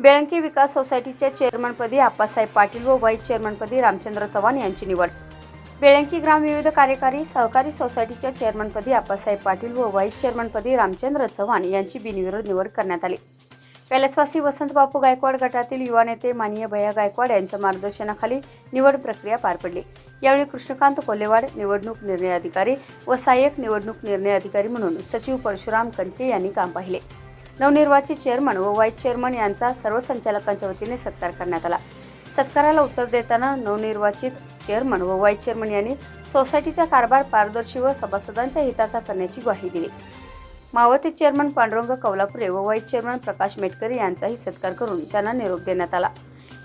बेळंकी विकास सोसायटीच्या चेअरमनपदी आप्पासाहेब पाटील व व्हाईस चेअरमनपदी रामचंद्र चव्हाण यांची निवड. बेळंकी ग्राम विविध कार्यकारी सहकारी सोसायटीच्या चेअरमनपदी आप्पासाहेब पाटील व व्हाईस चेअरमनपदी रामचंद्र चव्हाण यांची बिनविरोध निवड करण्यात आली. कैलासवासी वसंत बापू गायकवाड गटातील युवा नेते माननीय भैया गायकवाड यांच्या मार्गदर्शनाखाली निवड प्रक्रिया पार पडली. यावेळी कृष्णकांत कोल्हेवाड निवडणूक निर्णय अधिकारी व सहाय्यक निवडणूक निर्णय अधिकारी म्हणून सचिव परशुराम कंटे यांनी काम पाहिले. नवनिर्वाचित चेअरमन व व्हाईस चेअरमन यांचा सर्व संचालकांच्या वतीने सत्कार करण्यात आला. सत्काराला उत्तर देताना नवनिर्वाचित चेअरमन व व्हाईस चेअरमन यांनी सोसायटीचा कारभार पारदर्शी व सभासदांच्या हिताचा करण्याची ग्वाही दिली. मावती चेअरमन पांडुरंग कौलापुरे व व्हाईस चेअरमन प्रकाश मेटकरी यांचाही सत्कार करून त्यांना निरोप देण्यात आला.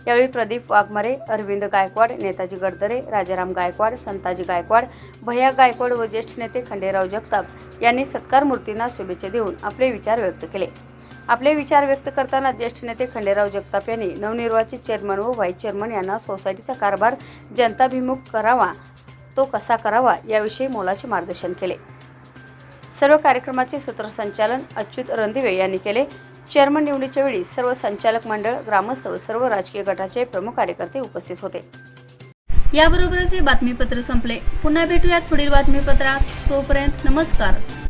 यावेळी प्रदीप वाघमारे अरविंद गायकवाड नेताजी गडदरे राजाराम गायकवाड संताजी गायकवाड भैया गायकवाड व ज्येष्ठ नेते खंडेराव जगताप यांनी सत्कार मूर्तींना शुभेच्छा देऊन आपले विचार व्यक्त केले. आपले विचार व्यक्त करताना ज्येष्ठ नेते खंडेराव जगताप यांनी नवनिर्वाचित चेअरमन व व्हाईस चेअरमन यांना सोसायटीचा कारभार जनताभिमुख करावा तो कसा करावा याविषयी मोलाचे मार्गदर्शन केले. सर्व कार्यक्रमाचे सूत्रसंचालन अच्युत रणदिवे यांनी केले. चेअरमन निवडीच्या वेळी सर्व संचालक मंडळ ग्रामस्थ व सर्व राजकीय गटाचे प्रमुख कार्यकर्ते उपस्थित होते. याबरोबरच हे बातमीपत्र संपले. पुन्हा भेटूयात पुढील बातमीपत्रात. तोपर्यंत नमस्कार.